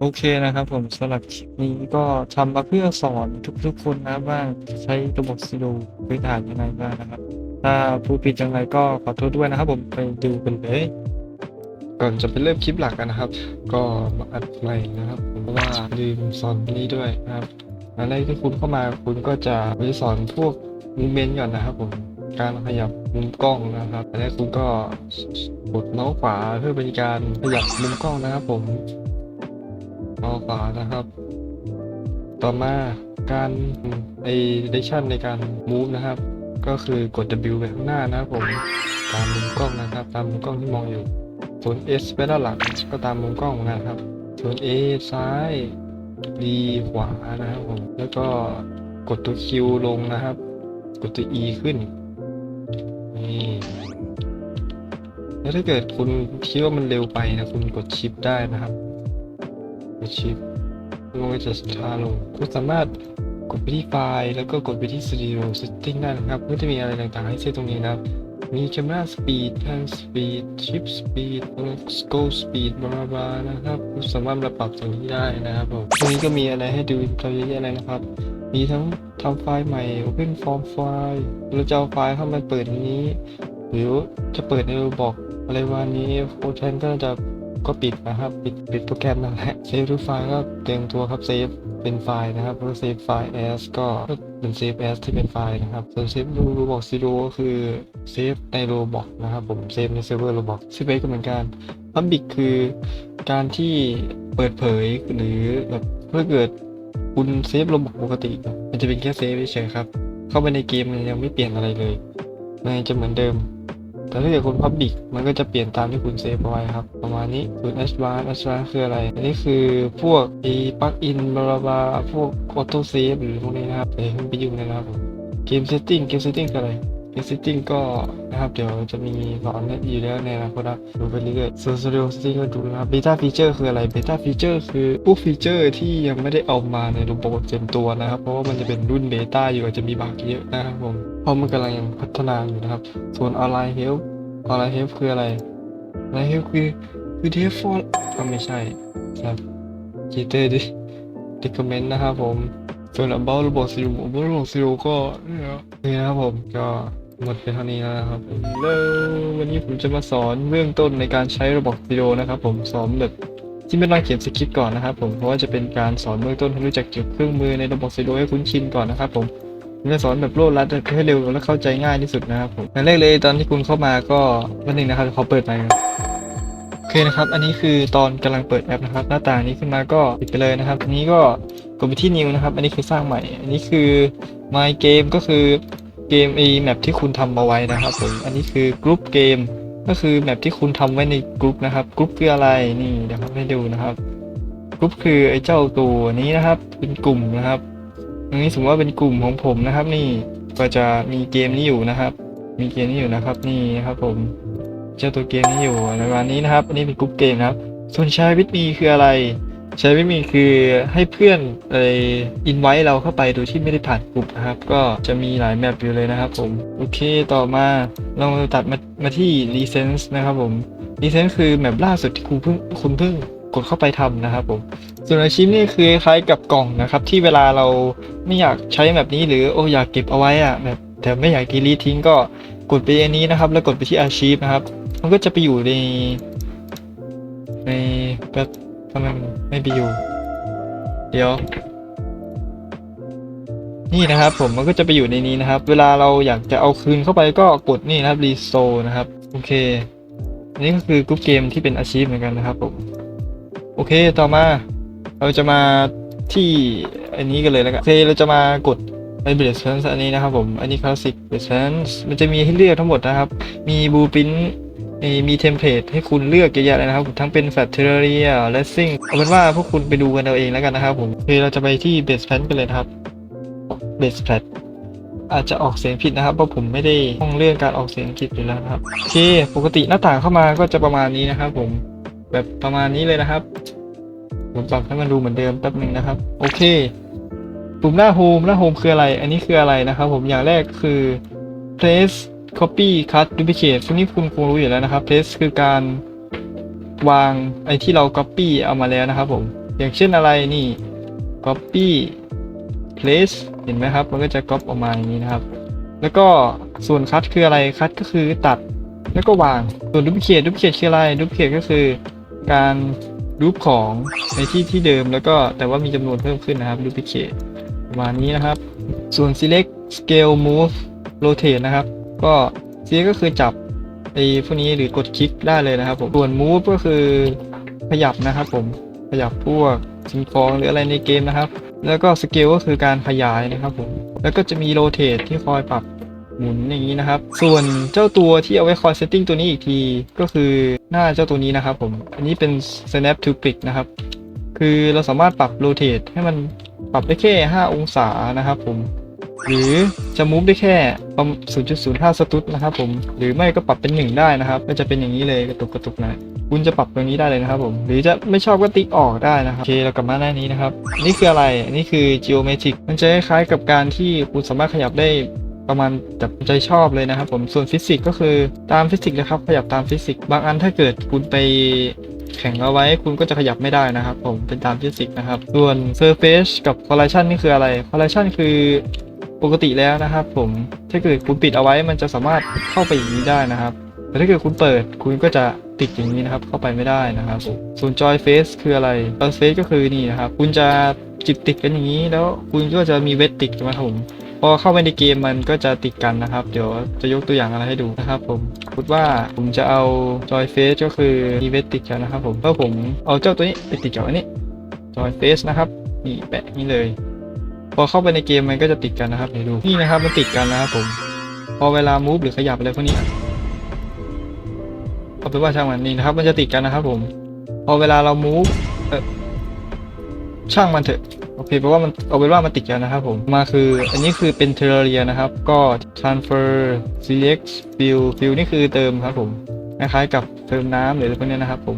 โอเคนะครับผมสำหรับคลิปนี้ก็ทำมาเพื่อสอนทุกๆคนนะบว่าใช้ระบบซีโร่พื้นฐานยังไงบ้างนะครับ ถ้าพูดผิดยังไงก็ขอโทษด้วยนะครับผมไปดูกันเลยก่อนจะไปเริ่มคลิปหลักกันนะครับ ก็มาอัดใหม่นะครับผมว่าลืมสอนนี้ด้วยนะครับอันแรกที่คุณเข้ามาคุณก็จะไปสอนพวกมูเมนต์ก่อนนะครับผมการขยับมุมกล้องนะครับอันแรกคุณก็กดเมาส์ขวาเพื่อเป็นการขยับมุมกล้องนะครับผม เมาส์ขวานะครับ ต่อมาการไอเดชั่นในการมูฟนะครับ ก็คือกด W ไปข้างหน้านะครับผมตามมุมกล้องนะครับ ตามมุมกล้องที่มองอยู่ส่วน S ไปด้านหลังก็ตามมุมกล้องเหมือนกันครับ ส่วน A ซ้าย D ขวานะครับผมแล้วก็กดตัว Q ลงนะครับ กดตัว E ขึ้นนี่แล้วถ้าเกิดคุณคิดว่ามันเร็วไปนะคุณกดชิปได้นะครับ กดชิปมันก็จะช้าลงคุณสามารถกดไปที่ไฟล์แล้วก็กดไปที่ Studio Setting ได้นะครับก็จะมีอะไรต่างๆให้เซตตรงนี้นะครับ มี camera speed hand speed chip speed scroll speed บลาบลานะครับคุณสามารถมาปรับตรงนี้ได้นะครับผมตรงนี้ก็มีอะไรให้ดูเราเยอะแยะเลยนะครับ มีทั้งทำไฟล์ใหม่ open form file เราจะเอาไฟล์เข้ามาเปิดนนี้ หรือจะเปิดในระบบอะไรวันนี้โค้ดแทนก็จะ ก็ปิดนะครับ ปิดปิดโปรแกรมนั่นแหละเซฟรูปไฟล์ก็เตรียมตัวครับเซฟเป็นไฟล์นะครับแล้วเซฟไฟล์ as ก็เป็นเซฟ as ที่เป็นไฟล์นะครับส่วนเซฟรูบอกซีโร่ก็คือเซฟในโรบอกนะครับผมเซฟในเซิร์ฟเวอร์โรบอกซิเวก็เหมือนกันพับบิกคือการที่เปิดเผยหรือแบบเพื่อเกิดคุณเซฟโรบอกปกติ มันจะเป็นแค่เซฟเฉยครับ เข้าไปในเกมมันยังไม่เปลี่ยนอะไรเลยมันจะเหมือนเดิม แต่ถ้าเกิดคุณ Public มันก็จะเปลี่ยนตามที่คุณเซฟไว้ครับ ประมาณนี้ส่วน Advanced Advanced คืออะไร อันนี้คือพวกไอ้ปลั๊กอินบลาบลาพวก Auto Save หรือพวกนี้นะครับแต่คุณไปยุ่งเลยนะครับผมเกมเซตติ้งเกมเซตติ้งคืออะไร เกม Setting ก็นะครับเดี๋ยวจะมีสอนอยู่แล้วในอนาคตนะดูไปเรื่อยๆส่วน Studio Setting ก็ดูนะครับ Beta Feature คืออะไร Beta Feature คือพวกฟีเจอร์ที่ยังไม่ได้เอามาในระบบเต็มตัวนะครับ เพราะว่ามันจะเป็นรุ่น Beta อยู่อาจจะมีบั๊กเยอะนะครับผมเพราะมันกำลังยังพัฒนาอยู่นะครับ ส่วน Online Help ออนไลน์เฮฟคืออะไรออนไลน์เฮฟคือคือเทฟฟอร์ก็ไม่ใช่ครับคีเตอร์ดิดิคอมเมนต์นะครับผมส่วน about ระบบ zero about ระบบ zero ก็เนี่ยนะครับผมก็ หมดไปเท่านี้แล้วนะครับผมแล้ววันนี้ผมจะมาสอนเบื้องต้นในการใช้ระบบ zero นะครับ ผมสอนแบบที่ไม่ต้องเขียนสคริปต์ก่อนนะครับ ผมเพราะว่าจะเป็นการสอนเบื้องต้นให้รู้จักเกี่ยวกับเครื่องมือในระบบ zero ให้คุ้นชินก่อนนะครับ ผมจะสอนแบบรวดรัดให้เร็วและเข้าใจง่ายที่สุดนะครับผมอย่างแรกเลยตอนที่คุณเข้ามาก็วันหนึ่งนะครับขอเปิดไมค์ครับโอเคนะครับ อันนี้คือตอนกำลังเปิดแอปนะครับ หน้าต่างนี้ขึ้นมาก็ปิดไปเลยนะครับอันนี้ก็กดไปที่ new นะครับ อันนี้คือสร้างใหม่ อันนี้คือ my game ก็คือ เกมไอแมปที่คุณทำเอาไว้นะครับผมอันนี้คือกรุ๊ปเกมก็คือแมปที่คุณทำไว้ในกรุ๊ปนะครับกรุ๊ปคืออะไรนี่เดี๋ยวครับให้ดูนะครับกรุ๊ปคือไอ้เจ้าตัวนี้นะครับ เป็นกลุ่มนะครับตรงนี้สมมติว่าเป็นกลุ่มของผมนะครับ นี่ก็จะมีเกมนี้อยู่นะครับ มีเกมนี้อยู่นะครับนี่นะครับผมเจ้าตัวเกมนี้อยู่ในวันนี้นะครับอันนี้เป็นกลุ่มเกมนะครับส่วนชร์วิดมีคืออะไร แชร์วิมีคือให้เพื่อนเออินไว้เราเข้าไปโดยที่ไม่ได้ผ่านกลุ่มนะครับ ก็จะมีหลายแมปอยู่เลยนะครับผม โอเคต่อมาเราตัดมามาที่ License นะครับผม License คือแมปล่าสุดที่คุณเพิ่งคุณเพิ่งกดเข้าไปทำนะครับผม ส่วนอาชีพนี่คือคล้ายกับกล่องนะครับ ที่เวลาเราไม่อยากใช้แบบนี้หรือโอ้อยากเก็บเอาไว้อะแบบแต่ไม่อยากดีลีทิ้งก็กดไปอันนี้นะครับ แล้วกดไปที่อาชีพนะครับ มันก็จะไปอยู่ในในแบบำไมมันไม่ไปอยู่ เดี๋ยว นี่นะครับ ผมมันก็จะไปอยู่ในนี้นะครับ เวลาเราอยากจะเอาคืนเข้าไปก็กดนี่นะครับรีโซนะครับโอเคอันนี้ก็คือกรุ๊ปเกมที่เป็นอาชีพเหมือนกันนะครับผมโอเคต่อมา เราจะมาที่อันนี้กันเลยแล้วกันโอเคเราจะมากดไอ้ b l a d e Sense อันนี้นะครับผม อันนี้ Classic b l a d e Sense มันจะมีให้เลือกทั้งหมดนะครับ มี Blueprint มีมีเทมเพลตให้คุณเลือกเยอะแยะเลยนะครับ ทั้งเป็น f a t t e r i a l e s s i n g เอาเป็นว่าพวกคุณไปดูกันเอาเองแล้วกันนะครับผมโอเคเราจะไปที่ Base Plan กันเลยนะครับ Base Plan อาจจะออกเสียงผิดนะครับเพราะผมไม่ได้ห้องเรื่องการออกเสียงอังกฤษอยู่แล้วครับโอเคปกติหน้าต่างเข้ามาก็จะประมาณนี้นะครับ ผมแบบประมาณนี้เลยนะครับผมปรับให้มันดูเหมือนเดิมแป๊บหนึ่งนะครับ โอเคปุ่มหน้าโฮมหน้าโฮมคืออะไร อันนี้คืออะไรนะครับ ผมอย่างแรกคือ place copy cut duplicate พวกนี้คุณคงรู้อยู่แล้วนะครับ place คือการวางไอ้ที่เรา Copy เอามาแล้วนะครับผมอย่างเช่นอะไรนี่ Copy Place เห็นไหมครับ มันก็จะ Copy ออกมาอย่างนี้นะครับ แล้วก็ส่วนคัดคืออะไรคัดก็คือตัดแล้วก็วางส่วน Duplicate Duplicate คืออะไร Duplicate ก็คือการรูปของในที่ที่เดิมแล้วก็แต่ว่ามีจำนวนเพิ่มขึ้นนะครับ Duplicate ประมาณนี้นะครับ ส่วน select scale move rotate นะครับ ก็ select ก็คือจับไอ้พวกนี้หรือกดคลิกได้เลยนะครับผมส่วน move ก็คือขยับนะครับผมขยับพวกสิ่งของหรืออะไรในเกมนะครับ แล้วก็ scale ก็คือการขยายนะครับผมแล้วก็จะมี rotate ที่คอยปรับหมุนอย่างนี้นะครับ ส่วนเจ้าตัวที่เอาไว้คอย setting ตัวนี้อีกที ก็คือหน้าเจ้าตัวนี้นะครับผม อันนี้เป็น snap to click นะครับ คือเราสามารถปรับ rotate ให้มันปรับได้แค่ 5 องศานะครับผม หรือจะ move ได้แค่ประมาณ0.05 สตุตนะครับผม หรือไม่ก็ปรับเป็น 1 ได้นะครับ ก็จะเป็นอย่างนี้เลยกระตุกกระตุกหน่อยคุณจะปรับตรงนี้ได้เลยนะครับผม หรือจะไม่ชอบก็ติ๊กออกได้นะครับ โอเค เรากลับมาหน้านี้นะครับ นี่คืออะไร นี่คือ geometric มันจะคล้ายๆกับการที่คุณสามารถขยับได้ประมาณจับใจชอบเลยนะครับผม ส่วนฟิสิกส์ก็คือตามฟิสิกส์นะครับ ขยับตามฟิสิกส์ บางอันถ้าเกิดคุณไปแข่งเอาไว้คุณก็จะขยับไม่ได้นะครับ ผมเป็นตามฟิสิกส์นะครับ ส่วน Surface กับ Collision นี่คืออะไร Collision คือ ปกติแล้วนะครับ ผมถ้าเกิดคุณปิดเอาไว้มันจะสามารถเข้าไปอย่างนี้ได้นะครับแต่ถ้าเกิดคุณเปิดคุณก็จะติดอย่างนี้นะครับ เข้าไปไม่ได้นะครับผมส่วน Joy Face คืออะไร Joy Face ก็คือนี่นะครับ คุณจะจิบติดกันอย่างนี้ แล้วคุณก็จะมีเวทติดนะครับผมพอเข้าไปในเกมมันก็จะติดกันนะครับ เดี๋ยวจะยกตัวอย่างอะไรให้ดูนะครับ ผมพูดว่าผมจะเอา Joy Face ก็คือมีเวทติดกันนะครับ ผมแล้วผมเอาเจ้าตัวนี้ไปติดกับอันนี้ Joy Face นะครับนี่แปะนี่เลย พอเข้าไปในเกมมันก็จะติดกันนะครับเดี๋ยวดูนี่นะครับมันติดกันนะครับผม พอเวลา move หรือขยับอะไรพวกนี้เอาเป็นว่าช่างมันนี่นะครับ มันจะติดกันนะครับ ผม พอเวลาเรา move เออช่างมันเถอะโอเคแปลว่ามันเอาเป็นว่ามันติดกันนะครับผมมาคือ อันนี้คือเป็นเทอร์เรียนะครับ ก็ transfer select fill fill นี่คือเติมครับผมคล้ายๆกับเติมน้ำหรืออะไรพวกนี้นะครับ ผม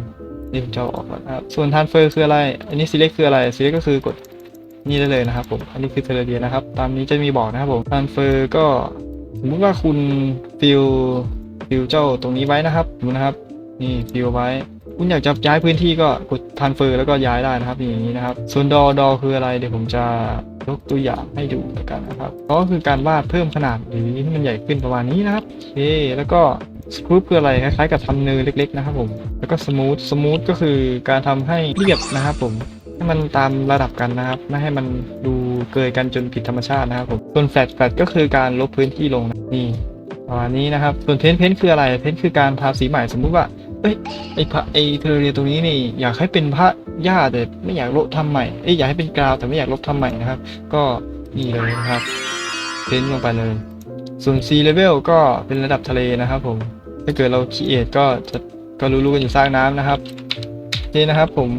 นี่ผมจะอออกก่อนะครับส่วน transfer คืออะไร อันนี้ select คืออะไร select ก็คือกด นี่ได้เลยนะครับผม อันนี้คือเทอร์เรียนะครับ ตามนี้จะมีบอกนะครับผม transfer ก็สมมติว่าคุณ fill fill เจ้าตรงนี้ไว้นะครับดูนะครับ นี่ fill ไว้ คุณอยากจะย้ายพื้นที่ก็กด transfer แล้วก็ย้ายได้นะครับอย่างนี้นะครับ ส่วนดอดอคืออะไรเดี๋ยวผมจะยกตัวอย่างให้ดูกันนะครับ ก็คือการวาดเพิ่มขนาดหรือให้มันใหญ่ขึ้นประมาณนี้นะครับโอเคแล้วก็สครูปคืออะไรคล้ายๆกับทำเนินเล็ก ๆ นะครับผม แล้วก็สมูทสมูทก็คือการทำให้เรียบนะครับผม ให้มันตามระดับกันนะครับ ไม่ให้มันดูเกยกันจนผิดธรรมชาตินะครับผมส่วนแฟลตแฟลตก็คือการลบพื้นที่ลงนะนี่ประมาณนี้นะครับ ส่วนเพ้นเพ้นคืออะไรเพ้นคือการทาสีใหม่สมมุติว่าเอ้ยไอพระไอเทอร์เรียตรงนี้นี่อยากให้เป็นพระหญ้าแต่ไม่อยากลบทำใหม่เอ้ยอยากให้เป็นกราวแต่ไม่อยากลบทำใหม่นะครับ ก็นี่เลยนะครับเพ้นลงไปเลย ส่วน C level ก็เป็นระดับทะเลนะครับผม ถ้าเกิดเราคีเอทก็จะก็รู้ๆกันอยู่สร้างน้ำนะครับโอเคนะครับผม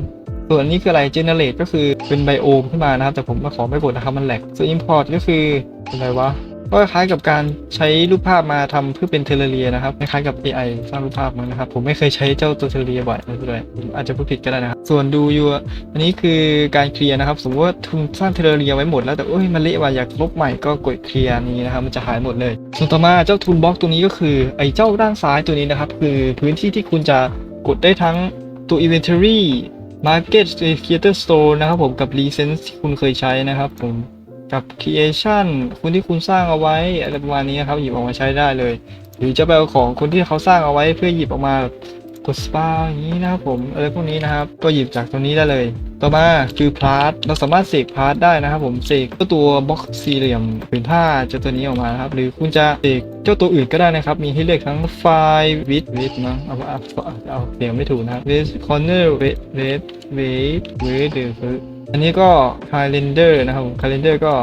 ส่วนนี้คืออะไร generate ก็คือเป็นไบโอมขึ้นมานะครับ แต่ผมมาขอไม่กดนะครับมันแหลกส่วน import ก็คือเป็นอะไรวะก็คล้ายกับการใช้รูปภาพมาทำเพื่อเป็นเทเลเรียนะครับคล้ายกับ AI สร้างรูปภาพมันนะครับ ผมไม่เคยใช้เจ้าตัวเทเลเรียบ่อยเลยผมอาจจะพูดผิดก็ได้นะครับ ส่วนดูยูอันนี้คือการเคลียร์นะครับ สมมติว่าทุนสร้างเทเลเรียไว้หมดแล้วแต่เอ้ยมันเละว่ะอยากลบใหม่ก็กดเคลียร์นี้นะครับ มันจะหายหมดเลย ส่วนต่อมาเจ้าทูลบล็อกตัวนี้ก็คือไอ้เจ้าด้านซ้ายตัวนี้นะครับ คือพื้นที่ที่คุณจะกดได้ทั้งตัว inventory market creator store นะครับผมกับ license ที่คุณเคยใช้นะครับผมกับ creation คุณที่คุณสร้างเอาไว้อะไรประมาณนี้นะครับหยิบออกมาใช้ได้เลย หรือจะไปเอาของคนที่เขาสร้างเอาไว้เพื่อหยิบออกมา กดสปาอย่างนี้นะครับผมอะไรพวกนี้นะครับ ก็หยิบจากตรงนี้ได้เลย ต่อมาคือพาร์ทเราสามารถเสกพาร์ทได้นะครับผมเสกตัวบล็อกสี่เหลี่ยมผืนผ้าจ้าตัวนี้ออกมาครับ หรือคุณจะเสกเจ้าตัวอื่นก็ได้นะครับ มีให้เลือกทั้งไฟวิดวิดนะเอาเอาเอาเอาเสียงไม่ถูกนะครับเวสคอนเนอร์เวสเวสเวสเวสหรืออันนี้ก็ calendar นะครับผม calendar ก็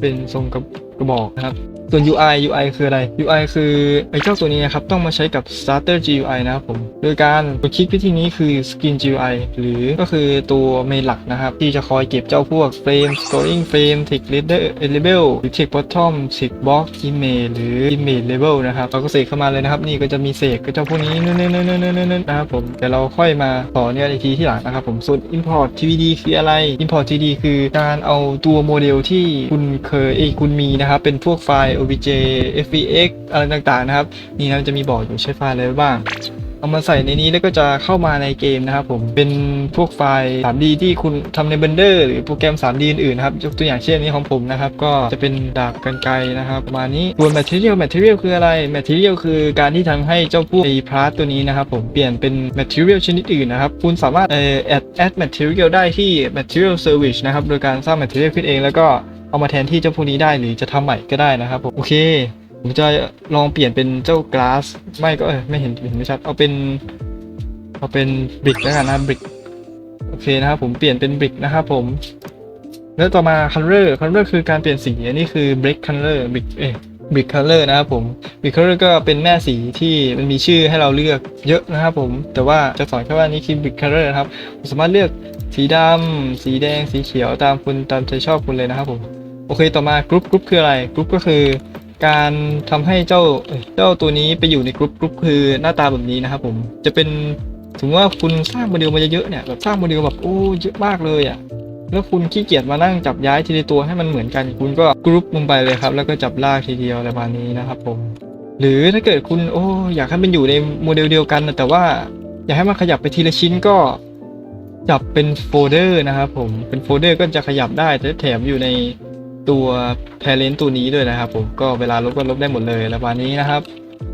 เป็นทรงกระบอกนะครับ ส่วน UI UI คืออะไร UI คือไอ้เจ้าตัวนี้นะครับต้องมาใช้กับ starter GUI นะครับผมโดยการกดคลิกวิธีนี้คือ skin GUI หรือก็คือตัวเมนหลักนะครับที่จะคอยเก็บเจ้าพวก frame scoring frame tick leader label หรือ tick bottom tick box image หรือ image label นะครับเราก็เสกเข้ามาเลยนะครับ นี่ก็จะมีเสกก็เจ้าพวกนี้นู่นๆๆๆๆนะครับผมแต่เราค่อยมาต่อเนี่ยอีกทีที่หลังนะครับผมส่วน import tvd คืออะไร import tvd คือการเอาตัวโมเดลที่คุณเคยเอคุณมีนะครับเป็นพวกไฟล์ obj fvx อะไรต่างๆนะครับ นี่นะจะมีบอกอยู่ใช้ไฟล์อะไรบ้าง เอามาใส่ในนี้แล้วก็จะเข้ามาในเกมนะครับผมเป็นพวกไฟล์ 3D ที่คุณทำใน Blender หรือโปรแกรม 3D อื่นๆนะครับยกตัวอย่างเช่นนี้ของผมนะครับ ก็จะเป็นดาบกันไกนะครับประมาณนี้ส่วน Material Material คืออะไร Material คือการที่ทำให้เจ้าพวกไอ้พาร์ตตัวนี้นะครับผมเปลี่ยนเป็น Material ชนิดอื่นนะครับ คุณสามารถเอ่อ add Material ได้ที่ Material Service นะครับโดยการสร้าง Material ขึ้นเองแล้วก็ เอามาแทนที่เจ้าพวกนี้ได้หรือจะทำใหม่ก็ได้นะครับผมโอเค ผมจะลองเปลี่ยนเป็นเจ้า glass ไม่ก็ไม่เห็นเห็นไม่ชัดเอาเป็น เอาเป็น brick แล้วกันนะ brick โอเคนะครับผมเปลี่ยนเป็น brick นะครับผมแล้วต่อมา color color คือการเปลี่ยนสีอันนี้คือ brick color brick เอ้ย brick color นะครับผม brick color ก็เป็นแม่สีที่มันมีชื่อให้เราเลือกเยอะนะครับผม แต่ว่าจะสอนแค่ว่านี่คือ brick color นะครับ สามารถเลือกสีดำ สีแดง สีเขียวตามคุณตามใจชอบคุณเลยนะครับผม โอเคต่อมากรุ๊ปกรุ๊ปคืออะไรกรุ๊ปก็คือการทำให้เจ้าเจ้าตัวนี้ไปอยู่ในกรุ๊ปกรุ๊ปคือหน้าตาแบบนี้นะครับผมจะเป็นถึงว่าคุณสร้างโมเดลมาเยอะๆเนี่ยแบบสร้างโมเดลแบบโอ้เยอะมากเลยอะแล้วคุณขี้เกียจมานั่งจับย้ายทีละตัวให้มันเหมือนกัน คุณก็กรุ๊ปลงไปเลยครับแล้วก็จับลากทีเดียวอะไรประมาณนี้นะครับผมหรือถ้าเกิดคุณโอ้อยากให้มันอยู่ในโมเดลเดียวกันแต่ว่า อยากให้มันขยับไปทีละชิ้นก็จับเป็นโฟลเดอร์นะครับผมเป็นโฟลเดอร์ก็จะขยับได้แต่แถมอยู่ใน ตัว parent ตัวนี้ด้วยนะครับผมก็เวลาลบก็ลบได้หมดเลยประมาณนี้นะครับ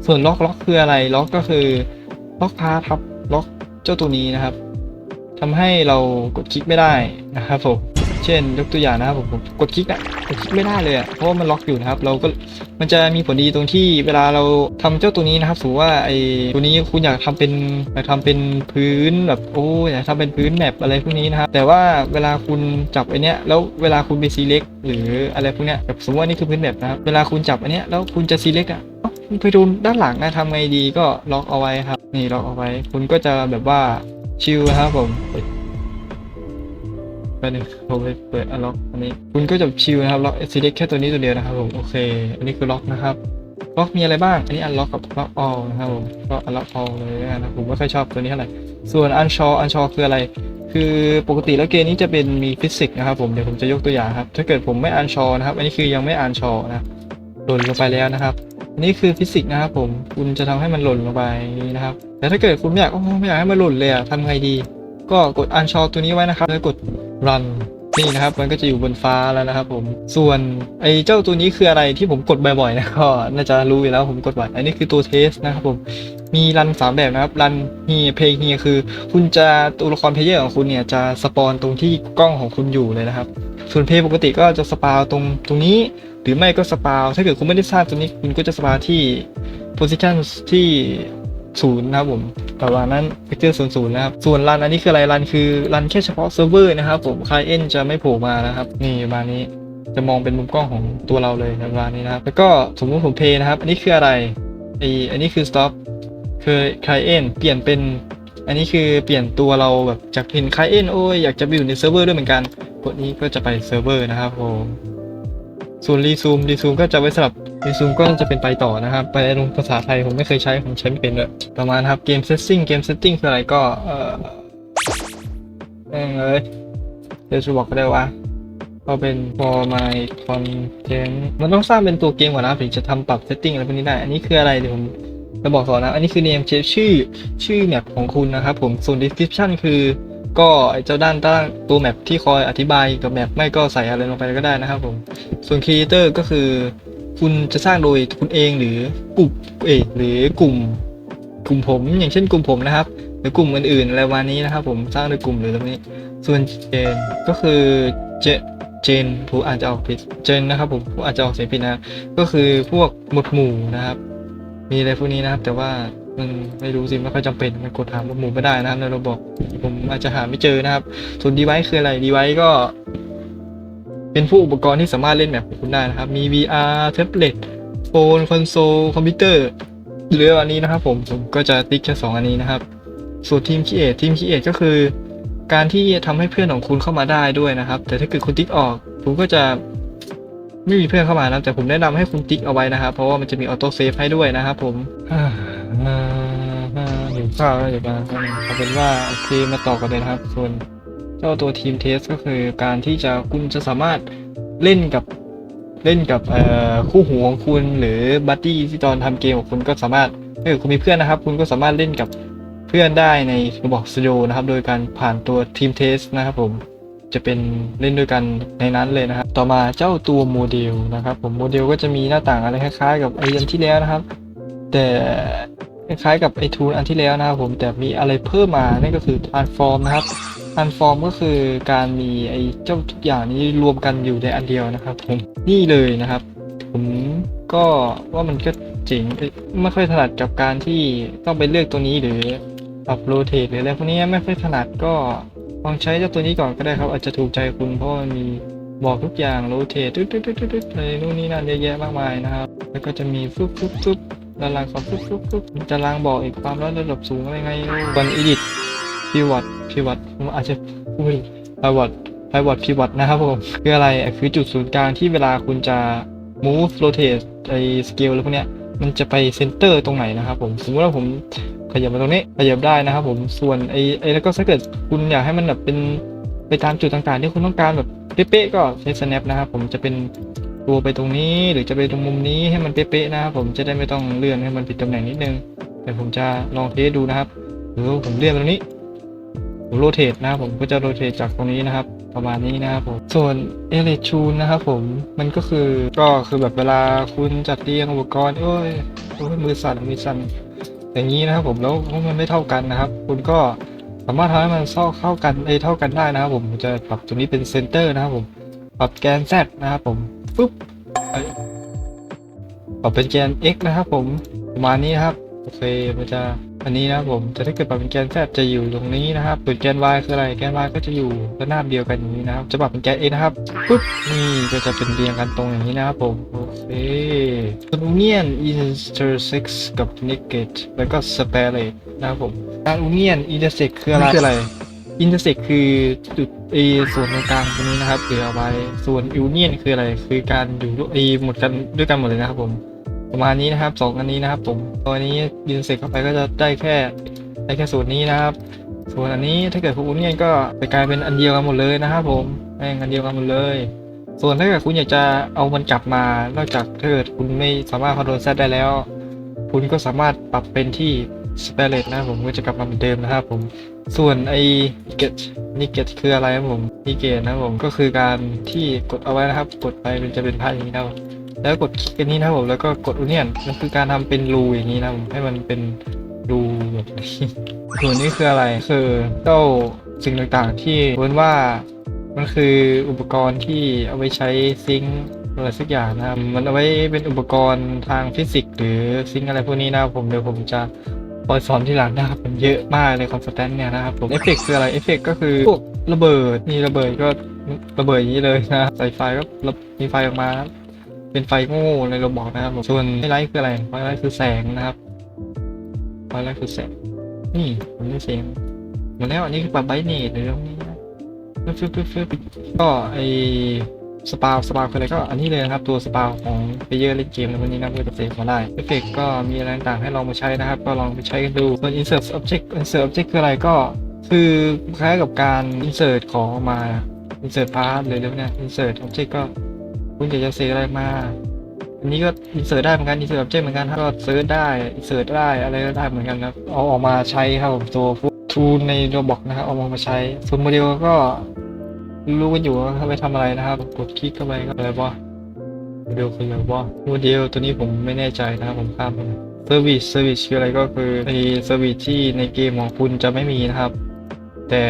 ส่วนล็อกล็อกคืออะไรล็อกก็คือล็อกพาร์ทครับล็อกเจ้าตัวนี้นะครับทำให้เรากดคลิกไม่ได้นะครับผม เช่นยกตัวอย่างนะครับผมผมกดคลิกอะกดคลิกไม่ได้เลยอะเพราะว่ามันล็อกอยู่นะครับ เราก็มันจะมีผลดีตรงที่เวลาเราทำเจ้าตัวนี้นะครับสมมติว่าไอ้ตัวนี้คุณอยากทำเป็นอยากทำเป็นพื้นแบบโอ้อยากทำเป็นพื้นแมปอะไรพวกนี้นะครับแต่ว่าเวลาคุณจับไอเนี้ยแล้วเวลาคุณไป select หรืออะไรพวกเนี้ยแบบสมมติว่านี่คือพื้นแมปนะครับเวลาคุณจับอันเนี้ยแล้วคุณจะ select อะเอ้าคุณไปดูด้านหลังนะทำไงดีก็ล็อกเอาไว้ครับ นี่ล็อกเอาไว้ คุณก็จะแบบว่าชิลนะครับผม ไปหนึ่งผมไปเปิดอันล็อกอันนี้ คุณก็จะชิลนะครับล็อก select แค่ตัวนี้ตัวเดียวนะครับผมโอเค อันนี้คือล็อกนะครับล็อกมีอะไรบ้าง อันนี้อันล็อกกับล็อกออลนะครับผมก็อันล็อกออลเลยนะครับผมไม่ค่อยชอบตัวนี้เท่าไหร่ส่วนอันชออันชอคืออะไร คือปกติแล้วเกมนี้จะเป็นมีฟิสิกส์นะครับผมเดี๋ยวผมจะยกตัวอย่างครับ ถ้าเกิดผมไม่อันชอนะครับ อันนี้คือยังไม่อันชอนะหล่นลงไปแล้วนะครับอันนี้คือฟิสิกส์นะครับผมคุณจะทำให้มันหล่นลงไปนี่นะครับแต่ถ้าเกิดคุณไม่อยากโอ้ไม่อยากให้มันหล่นเลยอะทำไงดี ก็กดอันชอตัวนี้ไว้นะครับแล้วกด run นี่นะครับมันก็จะอยู่บนฟ้าแล้วนะครับผมส่วนไอ้เจ้าตัวนี้คืออะไรที่ผมกดบ่อยๆนะก็น่าจะรู้อยู่แล้วผมกดบ่อยอันนี้คือตัวเทสนะครับผมมีรันสามแบบนะครับรันเฮียเพลงเฮียคือ คุณจะตัวละครเพลเยอร์ของคุณเนี่ยจะสปอนตรงที่กล้องของคุณอยู่เลยนะครับ ส่วนเพลงปกติก็จะสปาวตรงตรงนี้ หรือไม่ก็สปาวถ้าเกิดคุณไม่ได้สร้างตัวนี้คุณก็จะสปาวที่ position ที่ ศูนย์นะครับผมประมาณนั้น vector ศูนย์ศูนย์นะครับ ส่วนรันอันนี้คืออะไรรันคือรันแค่เฉพาะเซิร์ฟเวอร์นะครับผม client จะไม่โผล่มานะครับ นี่ประมาณนี้จะมองเป็นมุมกล้องของตัวเราเลยประมาณนี้นะครับ แล้วก็สมมติผมเพย์นะครับ อันนี้คืออะไรไออันนี้คือ stop คือ client เปลี่ยนเป็นอันนี้คือเปลี่ยนตัวเราแบบจากเห็น client โอ้ยอยากจะไปอยู่ในเซิร์ฟเวอร์ด้วยเหมือนกันกดนี้ก็จะไปเซิร์ฟเวอร์นะครับผม ส่วนรีซูมรีซูมก็จะไว้สำหรับรีซูมก็จะเป็นไปต่อนะครับ ไปลงภาษาไทยผมไม่เคยใช้ผมใช้ไม่เป็นเลยประมาณครับเกมเซตติ้งเกมเซตติ้งคืออะไรก็เออแม่งเลยเดี๋ยวจะบอกก็ได้ว่าก็เป็น for my content มันต้องสร้างเป็นตัวเกมก่อนนะถึงจะทำปรับเซตติ้งอะไรพวกนี้ได้ อันนี้คืออะไรเดี๋ยวผมจะบอกก่อนนะ อันนี้คือ name ชื่อชื่อแมปของคุณนะครับผม ส่วน description คือ ก็ไอ้เจ้าด้านด้านตัวแมปที่คอยอธิบายกับแมปไม่ก็ใส่อะไรลงไปก็ได้นะครับผม ส่วน Creator ก็คือ คุณจะสร้างโดยคุณเองหรือกลุ่มเอยหรือกลุ่ม กลุ่มผมอย่างเช่นกลุ่มผมนะครับ หรือกลุ่มอื่นๆอะไรวันนี้นะครับ ผมสร้างโดยกลุ่มหรืออะไรนี้ ส่วนเจนก็คือเจเจนผมอาจจะออกผิดเจนนะครับผมผมอาจจะออกเสียงผิดนะก็คือพวกหมวดหมู่นะครับ มีอะไรพวกนี้นะครับ แต่ว่า มันไม่รู้สิไม่ค่อยจำเป็นมันกดหาหมวดหมู่ไม่ได้นะครับในระบบผมอาจจะหาไม่เจอนะครับ ส่วน device คืออะไร device ก็ เป็นผู้อุปกรณ์ที่สามารถเล่นแบบของคุณได้นะครับ มี VR แท็บเล็ตโฟนคอนโซลคอมพิวเตอร์เหลืออันนี้นะครับผมผมก็จะติ๊กแค่สองอันนี้นะครับ ส่วนทีมคีเอททีมคีเอทก็คือ การที่ทำให้เพื่อนของคุณเข้ามาได้ด้วยนะครับ แต่ถ้าเกิดคุณติ๊กออกผมก็จะไม่มีเพื่อนเข้ามานะแต่ผมแนะนำให้คุณติ๊กเอาไว้นะครับ เพราะว่ามันจะมีออโต้เซฟให้ด้วยนะครับผม หิวข้าวแล้วเดี๋ยวมาเอาเป็นว่าโอเคมาต่อกันเลยนะครับ ส่วนเจ้าตัวทีมเทสก็คือการที่จะคุณจะสามารถเล่นกับเล่นกับคู่หูของคุณหรือบัดดี้ที่ตอนทำเกมของคุณก็สามารถเกิดคุณมีเพื่อนนะครับ คุณก็สามารถเล่นกับเพื่อนได้ในระบบ Studio นะครับ โดยการผ่านตัว Team Test นะครับผมจะเป็นเล่นด้วยกันในนั้นเลยนะครับ ต่อมาเจ้าตัวโมเดลนะครับ ผมโมเดลก็จะมีหน้าต่างอะไรคล้ายๆ กับไออันที่แล้วนะครับ แต่คล้ายๆกับไอทูนอันที่แล้วนะครับผมแต่มีอะไรเพิ่มมานั่นก็คือ transform นะครับ transform ก็คือการมีไอเจ้าทุกอย่างนี้รวมกันอยู่ในอันเดียวนะครับ ผมนี่เลยนะครับ ผมก็ว่ามันก็เจ๋งไม่ค่อยถนัดกับการที่ต้องไปเลือกตัวนี้หรือปรับโรเทตหรืออะไรพวกนี้ไม่ค่อยถนัดก็ลองใช้เจ้าตัวนี้ก่อนก็ได้ครับอาจจะถูกใจคุณเพราะมันมีบอกทุกอย่างโรเตทตตึ๊ดตึ๊ดตึ๊ดตึ๊ดอะไรนู่นนี่นั่นเยอะแยะมากมายนะครับ แล้วก็จะมีฟึบฟึบฟึบ ด้านล่างก็ฟึบฟึบฟึบจะลางบอกอีกความร้อนระดับสูงอะไรไงวันอีดิทพิวัตพิวัตผมอาจจะพูดไพิวัตพิวัตพิวัตนะครับผมคืออะไรคือจุดศูนย์กลางที่เวลาคุณจะ move rotate ไอ้ scale แล้วพวกเนี้ยมันจะไปเซนเตอร์ตรงไหนนะครับผมสมมติว่าผมขยับมาตรงนี้ขยับได้นะครับผมส่วนไอ้ไอ้แล้วก็ถ้าเกิดคุณอยากให้มันแบบเป็นไปตามจุดต่างๆ ที่คุณต้องการแบบเป๊ะๆก็ใช้ snap นะครับผมจะเป็น ตัวไปตรงนี้ หรือจะไปตรงมุมนี้ให้มันเป๊ะๆนะครับผมจะได้ไม่ต้องเลื่อนให้มันผิดตำแหน่งนิดนึงแต่ผมจะลองเทสดูนะครับหรือผมเลื่อนตรงนี้ผมโรเทนะครับผมก็จะโรเทจากตรงนี้นะครับ ประมาณนี้นะครับผมส่วนเอเลชูนนะครับผมมันก็คือก็คือแบบเวลาคุณจัดเรียงอุปกรณ์โอ้ยโอ้ยมือสั่นมือสั่นอย่างนี้นะครับผมแล้วมันไม่เท่ากันนะครับ คุณก็สามารถทำให้มันเข้าเข้ากันเอเท่ากันได้นะครับผมผมจะปรับตรงนี้เป็นเซนเตอร์นะครับผมปรับแกน Z นะครับผม ปุ๊บปรับเป็นแกน X นะครับผมประมาณนี้ครับโอเคมันจะอันนี้นะครับผมแต่ถ้าเกิดปรับเป็นแกน Z จะอยู่ตรงนี้นะครับส่วนแกน Y คืออะไรแกน Y ก็จะอยู่ระนาบเดียวกันอย่างนี้นะครับ จะปรับเป็นแกน X นะครับปุ๊บนี่ก็จะเป็นเรียงกันตรงอย่างนี้นะครับผมโอเคส่วน Union Intersex กับ Negate แล้วก็ Separate นะครับผมการ Union Intersect คืออะไร คืออะไร Intersect คือจุด A ส่วนตรงกลางตรงนี้นะครับเหลือเอาไว้ส่วน Union คืออะไร คือการอยู่ด้วย A หมดกันด้วยกันหมดเลยนะครับผมประมาณนี้นะครับสองอันนี้นะครับผมตัวนี้ยินเสร็จเข้าไปก็จะได้แค่ได้แค่ส่วนนี้นะครับ ส่วนอันนี้ถ้าเกิดคุณอุ้นเนี่ยก็จะกลายเป็นอันเดียวกันหมดเลยนะครับผมแม่งอันเดียวกันหมดเลย ส่วนถ้าเกิดคุณอยากจะเอามันกลับมานอกจากถ้าเกิดคุณไม่สามารถคอนโทรลเซตได้แล้ว คุณก็สามารถปรับเป็นที่ s p a r e t นะผมก็จะกลับมาเหมือนเดิมนะครับผมส่วนไอ้ get n i g e t คืออะไรครับผม n i g e t นะผมก็คือการที่กดเอาไว้นะครับ กดไปมันจะเป็นภาพอย่างนี้นะแล้วกดคลิกอันนี้นะผมแล้วก็กดอุเนียนนั่นคือการทำเป็นรูอย่างนี้นะผมให้มันเป็นรูแบบนี้ส่วนนี้คืออะไรคือเจ้าสิ่งต่างๆ ที่เว้นว่ามันคืออุปกรณ์ที่เอาไว้ใช้ซิงอะไรสักอย่างนะครับมันเอาไว้เป็นอุปกรณ์ทางฟิสิกส์หรือซิงอะไรพวกนี้นะผมเดี๋ยวผมจะ ปล่อยสอนที่หลังนะครับมันเยอะมากเลยคอนสแตนต์เนี่ยนะครับผมเอฟเฟกคืออะไรเอฟเฟกก็คือพวกระเบิดนี่ระเบิดก็ระเบิดอย่างนี้เลยนะใส่ไฟก็มีไฟออกมาเป็นไฟโง่ในราบอกนะครับผมส่วนไฮไลท์คืออะไรไฮไลท์คือแสงนะครับไฮไลท์คือแสงนี่ผมได้เสียงหมดแล้วอันนี้คือปรับไบเนตหรือตรงนี้นะฟึบฟึบฟึบฟึบก็ไอ สปาวสปาวคืออะไรก็อันนี้เลยนะครับ ตัวสปาวของเพเยอร์เล่นเกมในวันนี้นะเพื่อจะเซฟมาได้เอฟเฟกก็มีอะไรต่างๆให้ลองมาใช้นะครับ ก็ลองไปใช้กันดูส่วน insert object insert object คืออะไรก็ คือคล้ายกับการ insert ของออมา insert part เลยแล้วเนี่ย insert object ก็คุณอยากจะเซฟอะไรมาอันนี้ก็อินเสิร์ตได้เหมือนกันอินเสิร์ต object เหมือนกันก็เซิร์ชได้อินเสิร์ตได้อะไรก็ได้เหมือนกันครับเอาออกมาใช้ครับผมตัวทูในโรบอกนะครับเอามาใช้ส่วนโมเดลก็ รู้กันอยู่ว่าไปทำอะไรนะครับ กดคลิกเข้าไปก็อะไรบ้าเดลคืออะไรบ้าโมเดลตัวนี้ผมไม่แน่ใจนะครับผมข้ามไปเซอร์วิสเซอร์วิสคืออะไรก็คือไอเซอร์วิสที่ในเกมของคุณจะไม่มีนะครับ แต่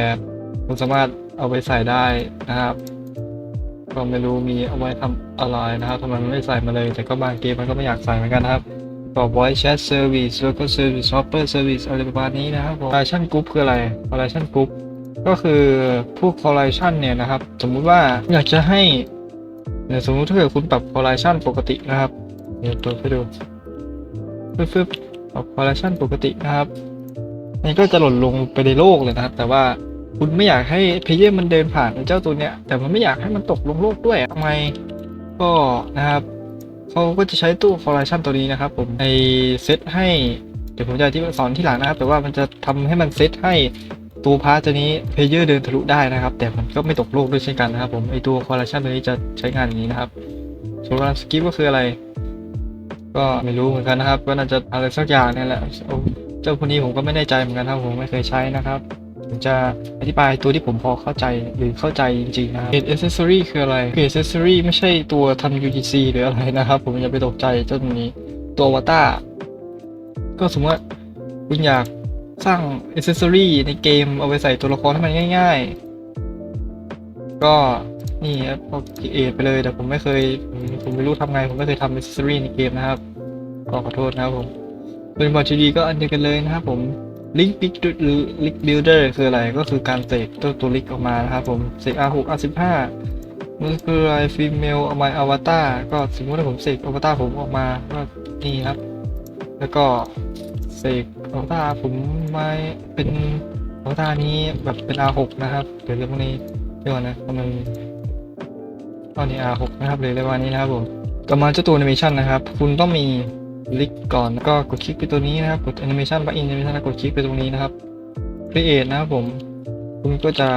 คุณสามารถเอาไปใส่ได้นะครับก็ไม่รู้มีเอาไว้ทำอะไรนะครับทำไมมันไม่ใส่มาเลย แต่ก็บางเกมมันก็ไม่อยากใส่เหมือนกันนะครับต่อ voice chat service แล้วก็ service hopper service อะไรประมาณนี้นะครับ collaboration group คืออะไร collaboration group ก็คือพวก collaboration เนี่ยนะครับ สมมุติว่าอยากจะให้เนี่ยสมมุติถ้าเกิดคุณปรับ collaboration ปกตินะครับเดี๋ยวตัวให้ดูฟึบฟึบปรับ collaboration ปกตินะครับมันก็จะหล่นลงไปในโลกเลยนะครับ แต่ว่าคุณไม่อยากให้เพลเยอร์มันเดินผ่านเจ้าตัวเนี้ย แต่มันไม่อยากให้มันตกลงโลกด้วยทำไมก็นะครับเขาก็จะใช้ตู้ correlation ตัวนี้นะครับ ผมในเซตให้เดี๋ยวผมจะอธิบายสอนที่หลังนะครับ แต่ว่ามันจะทำให้มันเซตให้ ตัวพาร์ทตัวนี้เพลเยอร์เดินทะลุได้นะครับ แต่มันก็ไม่ตกโลกด้วยเช่นกันนะครับผมไอตัว correlation ตัวนี้จะใช้งานอย่างนี้นะครับส่วนสกิปก็คืออะไร ก็ไม่รู้เหมือนกันนะครับก็น่าจะอะไรสักอย่างเนี่ยแหละเจ้าพวกนี้ผมก็ไม่แน่ใจเหมือนกันครับผมไม่เคยใช้นะครับผมจะอธิบายตัวที่ผมพอเข้าใจหรือเข้าใจจริงๆนะครับ Gate Accessory คืออะไรคือ Accessory ไม่ใช่ตัวทำ UGC หรืออะไรนะครับ ผมอย่าไปตกใจเจ้าตัวนี้ ตัวอวตตาก็สมมติว่าคุณอยาก สร้าง Accessory ในเกมเอาไปใส่ตัวละครให้มันง่าย ๆ ก็นี่ครับก็เอไปเลยแต่ผมไม่เคย ผมผมไม่รู้ทำไง ผมไม่เคยทำ Accessory ในเกมนะครับก็ขอโทษนะครับผมเป็นบอร์ด 3D ก็อันเดียวกันเลยนะครับผม Link Builder หรือ Link Builder คืออะไรก็คือการเสกตัวตัวลิกออกมานะครับผมเสก R6 R15 มันคืออะไร Female เอา My Avatar ก็สมมติว่าผมเสกอวตารผมออกมาก็นี่ครับ แล้วก็ เสกอวตาผมไมาเป็นอวตานี้แบบเป็น R6 นะครับเดี๋ยวเรื่องพวกนี้เดี๋ยวก่อนนะมันตอนนี้ R6 นะครับหรือเรื่องวันนี้นะครับผมต่อมาเจ้าตัว Animation นะครับ คุณต้องมีลิกก่อนแล้วก็กดคลิกไปตัวนี้นะครับ กด Animation Plugin Animation แล้วกดคลิกไปตรงนี้นะครับ Create นะครับผม คุณก็จะ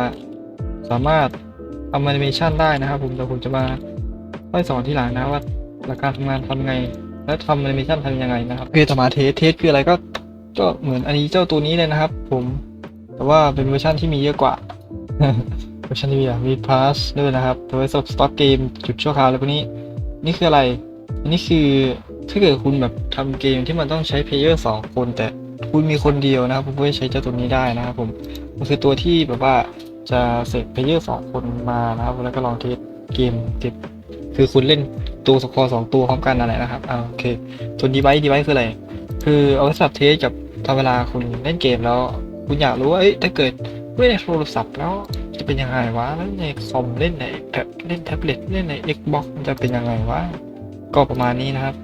สามารถทำ Animation ได้นะครับ ผมแต่ผมจะมาค่อยสอนที่หลังนะว่าหลักการทำงานทำไง และทำ Animation ทำยังไงนะครับคือต่อมาเทสเทสคืออะไรก็ก็เหมือนอันนี้เจ้าตัวนี้เลยนะครับ ผม แต่ว่าเป็นเวอร์ชันที่มีเยอะกว่าเวอร์ชันที่มีอะมี Plus ด้วยนะครับตัวไว้สำหรับ Stock Game จุดชั่วคราวอะไรพวกนี้นี่คืออะไรอันนี้คือถ้าเกิดคุณแบบทำเกมที่มันต้องใช้เพลเยอร์สองคน แต่คุณมีคนเดียวนะครับคุณก็ใช้เจ้าตัวนี้ได้นะครับผมมันคือตัวที่แบบว่าจะเสกเพลเยอร์สองคนมานะครับแล้วก็ลองเทสเกมเก็บคือคุณเล่น ตัวสกอร์สองตัวพร้อมกันนั่นแหละนะครับอ่าโอเคส่วนดีไวซ์ดีไวซ์คืออะไร คือเอาไว้สำหรับเทสกับถ้าเวลาคุณเล่นเกมแล้ว คุณอยากรู้ว่าเอ้ยถ้าเกิดเล่นในโทรศัพท์แล้วจะเป็นยังไงวะแล้วในคอมเล่นในแท็บเล่นแท็บเล็ตเล่นใน Xbox มันจะเป็นยังไงวะก็ประมาณนี้นะครับ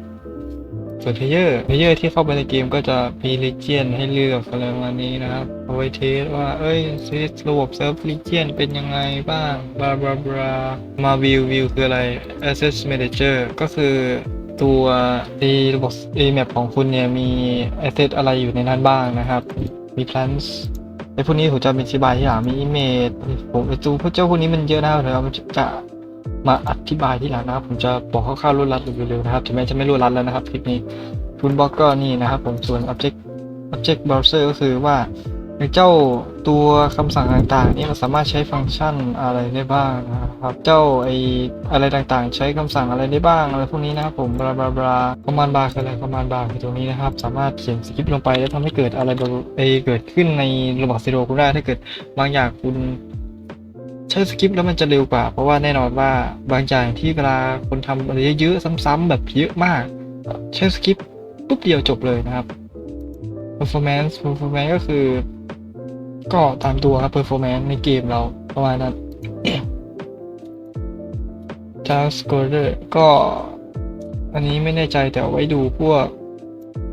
ส่วนเพลเยอร์เพลเยอร์ที่เข้าไปในเกมก็จะมี l ีเจียนให้เลือกอะไรประมาณนี้นะครับเอาไว้เทสว่า เอ้ยเทสระบบเซิร์ฟ l ีเจียนเป็นยังไงบ้างบลาบลาบลามาวิววิวคืออะไร Access Manager ก็คือตัวในระบบในแมปของคุณเนี่ยมี Asset อะไรอยู่ในนั้นบ้างนะครับ มี plans ไอ้พวกนี้ผมจะอธิบายที่หลังมี image ผมไอ้ตัวพวกเจ้าพวกนี้มันเยอะนะครับเดี๋ยวเราจะ มาอธิบายที่หลังนะครับ ผมจะบอกคร่าวๆรวดรัดเร็วๆนะครับถึงแม้จะไม่รวดรัดแล้วนะครับคลิปนี้ทูลบ็อกก็นี่นะครับ ผมส่วน object object browser ก็คือว่าในเจ้าตัวคำสั่งต่างๆนี่มันสามารถใช้ฟังก์ชันอะไรได้บ้างนะครับ เจ้าไออะไรต่างๆ ใช้คำสั่งอะไรได้บ้างอะไรพวกนี้นะครับผมบลาบลาบลาคอมมานด์บาร์คืออะไรคอมมานด์บาร์คือตรงนี้นะครับ สามารถเขียนสคริปต์ลงไปแล้วทำให้เกิดอะไรไอเกิดขึ้นในระบบซีโร่คุณได้ถ้าเกิดบางอย่างคุณ ใช้สคริปต์แล้วมันจะเร็วกว่า เพราะว่าแน่นอนว่าบางอย่างที่เวลาคนทำอะไรเยอะๆซ้ำๆแบบเยอะมาก ใช้สคริปต์ปุ๊บเดียวจบเลยนะครับ performance performance ก็คือ ก็ตามตัวครับ performance ในเกมเราประมาณนั้น task scorer ก็ อันนี้ไม่แน่ใจแต่ไว้ดูพวก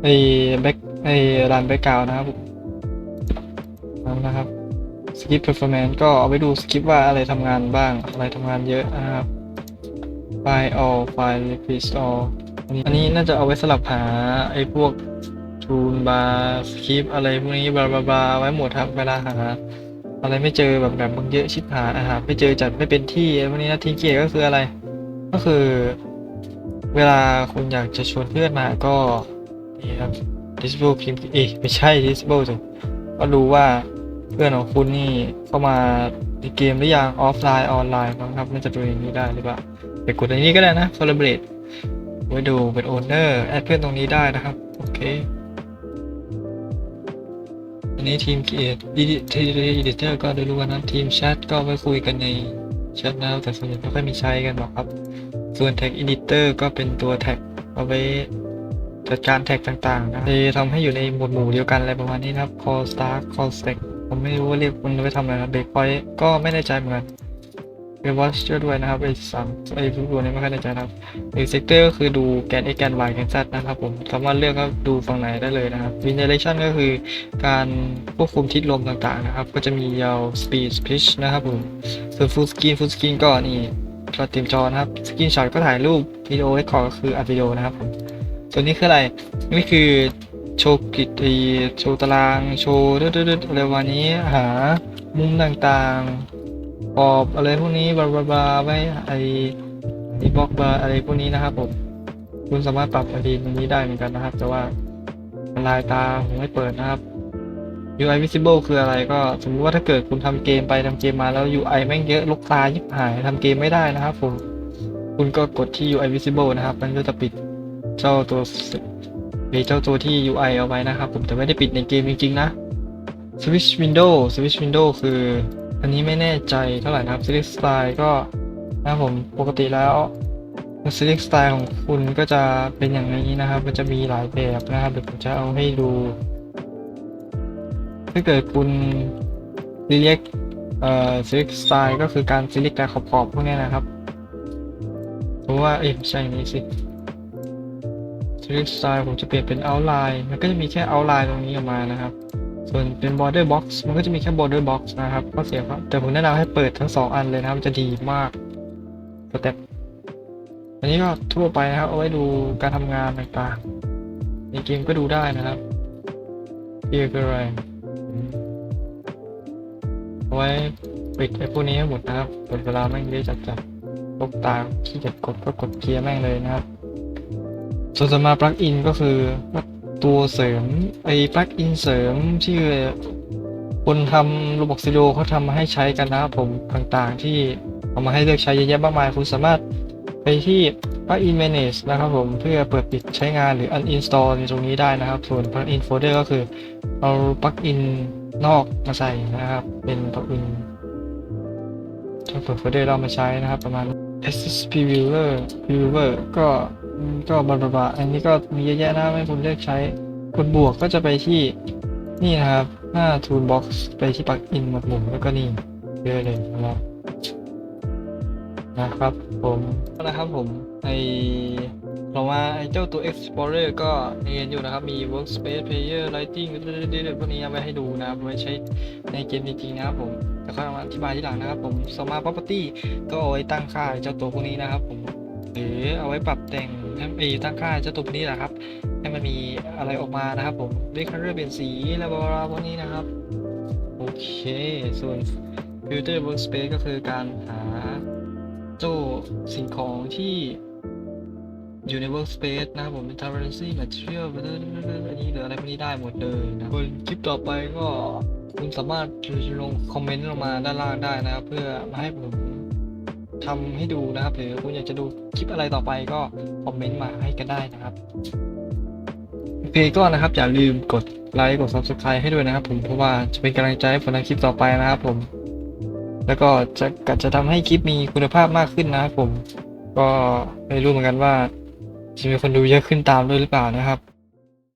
ไอ้แบ็คไอ้รันแบ็กกราวนะครับนะครับ กิป performance ก็เอาไปดูสกิปว่าอะไรทำงานบ้าง อะไรทำงานเยอะนะครับไฟล์ all ไฟล์ request all อันนี้อันนี้น่าจะเอาไว้สลับหาไอ้พวก tool bar สกิปอะไรพวกนี้บาบาบาไว้หมดครับเวลาหา อะไรไม่เจอแบบแบบมึงเยอะชิบหายอาหารไม่เจอจัดไม่เป็นที่พวกนี้นะทีเกียก็คืออะไร ก็คือ เวลาคุณอยากจะชวนเพื่อนมาก็นี่ครับ disable พิมพ์เอ๊ะไม่ใช่ disable สิก็ดูว่า เพื่อนของคุณนี่เข้ามาในเกมหรือยังออฟไลน์ออนไลน์บ้างครับน่าจะดูอย่างนี้ได้หรือเปล่าไปกดอันนี้ก็ได้นะ collaborate ไว้ดูเป็น owner แอดเพื่อนตรงนี้ได้นะครับ โอเค อันนี้ทีม create editor ก็ได้รู้กันนะทีมแชทก็ไว้คุยกันในแชทนะแต่ส่วนใหญ่ไม่ค่อยมีใช้กันหรอกครับ ส่วน tag editor ก็เป็นตัวแท็กเอาไว้จัดการแท็กต่างๆนะที่ทำให้อยู่ในหมวดหมู่เดียวกันอะไรประมาณนี้นะครับ call start call stack ผมไม่รู้ว่าเรียกมันไว้ทำอะไรนะ break point ก็ไม่แน่ใจเหมือนกันไป watch ช่วยด้วยนะครับไอ้สามไอ้ทุกตัวนี้ไม่ค่อยแน่ใจนะครับหรือ sector ก็คือดูแกน x แกน y แกน z นะครับผมสามารถเลือกก็ดูฝั่งไหนได้เลยนะครับ wind direction ก็คือการควบคุมทิศลมต่างๆนะครับ ก็จะมียาว speed pitch นะครับผมส่วน full screen full screen ก็นี่ก็เตรียมจอนะครับ screenshot ก็ถ่ายรูปวิดีโอ record ก็คืออัดวิดีโอนะครับผมส่วนนี้คืออะไรนี่คือ ชว์กิจไอโชว์ตาราง โชว์ดืดๆอะไรวันนี้หามุมต่างๆขอบอะไรพวกนี้บลาบลาบลาไว้ไอไอบล็อกบาร์อะไรพวกนี้นะครับผมคุณสามารถปรับอะไรตรงนี้ได้เหมือนกันนะครับ แต่ว่าลายตาผมไม่เปิดนะครับ UI visible คืออะไรก็สมมติว่าถ้าเกิดคุณทำเกมไปทำเกมมาแล้ว UI แม่งเยอะลกตายิบหายทำเกมไม่ได้นะครับผมคุณก็กดที่ UI visible นะครับ มันก็จะปิดเจ้าตัว ไอ้เจ้าตัวที่ UI เอาไว้นะครับ ผมแต่ไม่ได้ปิดในเกมจริงๆนะ Switch Window Switch Window คือ อันนี้ไม่แน่ใจเท่าไหร่นะครับ Select Style ก็นะครับผมปกติแล้ว Select Style ของคุณก็จะเป็นอย่างนี้นะครับ มันจะมีหลายแบบนะครับเดี๋ยวผมจะเอาให้ดู ถ้าเกิดคุณ select เอ่อ select style ก็คือการ select การขอบๆพวกนี้นะครับเพราะว่าเอ๊ะไม่ใช่นี้สิ select style ผมจะเปลี่ยนเป็น outline มันก็จะมีแค่ outline ตรงนี้ออกมานะครับ ส่วนเป็น border box มันก็จะมีแค่ border box นะครับก็เสียครับแต่ผมแนะนำให้เปิดทั้งสองอันเลยนะครับจะดีมากสเต็ปอันนี้ก็ทั่วไปนะครับ เอาไว้ดูการทำงานต่างๆ ในเกมก็ดูได้นะครับเรียกอะไรเอาไว้ปิดไอ้พวกนี้ให้หมดนะครับเปิดเวลาแม่งได้จัดจัดลกตาขี้เกียจกดก็กดเกียร์แม่งเลยนะครับ ส่วนสมาปลั๊กอินก็คือตัวเสริมไอ้ปลั๊กอินเสริมที่คนทำระบบซิโ o เขาทำมาให้ใช้กันนะครับผมต่างๆ ที่เอามาให้เลือกใช้เยอะแยะมากมาย คุณสามารถไปที่ plugin manage นะครับผมเพื่อเปิดปิดใช้งานหรือ uninstall ในตรงนี้ได้นะครับ ส่วน plugin folder ก็คือเอาปลั๊กอินนอกมาใส่นะครับ เป็นปลั๊กอินถ้าเปิดโฟลเดอร์เรามาใช้นะครับ ประมาณ SSP Viewer Viewer ก็อืม ก็บลาบลาอันนี้ก็มีเยอะแยะนะให้คุณเลือกใช้กดบวกก็จะไปที่นี่นะครับหน้า Toolbox ไปที่ปลั๊กอินหมดหมู่แล้วก็นี่เยอะเลยนะครับนะครับผมนะครับผมไอต่อมาไอเจ้าตัว Explorer ก็เรียนอยู่นะครับ มี Workspace Player Lighting เรื่อยๆพวกนี้เอาไว้ให้ดูนะครับไว้ใช้ในเกมจริงๆนะครับผมแต่ค่อยมาอธิบายทีหลังนะครับผม Smart Property ก็เอาไว้ตั้งค่าเจ้าตัวพวกนี้นะครับผม หรือเอาไว้ปรับแต่งให้ไอ้ตั้งค่าเจ้าตัวนี้แหละครับ ให้มันมีอะไรออกมานะครับผมด้วยคันเรือเปลี่ยนสีและบลาบลาพวกนี้นะครับ โอเค ส่วน Filter Workspace ก็คือการหาเจ้าสิ่งของที่อยู่ใน workspace นะครับผมเป็น transparency material อันนี้หรืออะไรพวกนี้ได้หมดเลยนะส่วนคลิปต่อไปก็คุณสามารถลงคอมเมนต์ลงมาด้านล่างได้นะครับ เพื่อมาให้ผม ทำให้ดูนะครับ หรือคุณอยากจะดูคลิปอะไรต่อไปก็คอมเมนต์มาให้กันได้นะครับโอเคก็นะครับอย่าลืมกดไลค์กด subscribe ให้ด้วยนะครับ ผมเพราะว่าจะเป็นกำลังใจให้ผมในคลิปต่อไปนะครับผม แล้วก็จะก็จะทำให้คลิปมีคุณภาพมากขึ้นนะครับผม ก็ไม่รู้เหมือนกันว่าจะมีคนดูเยอะขึ้นตามด้วยหรือเปล่านะครับ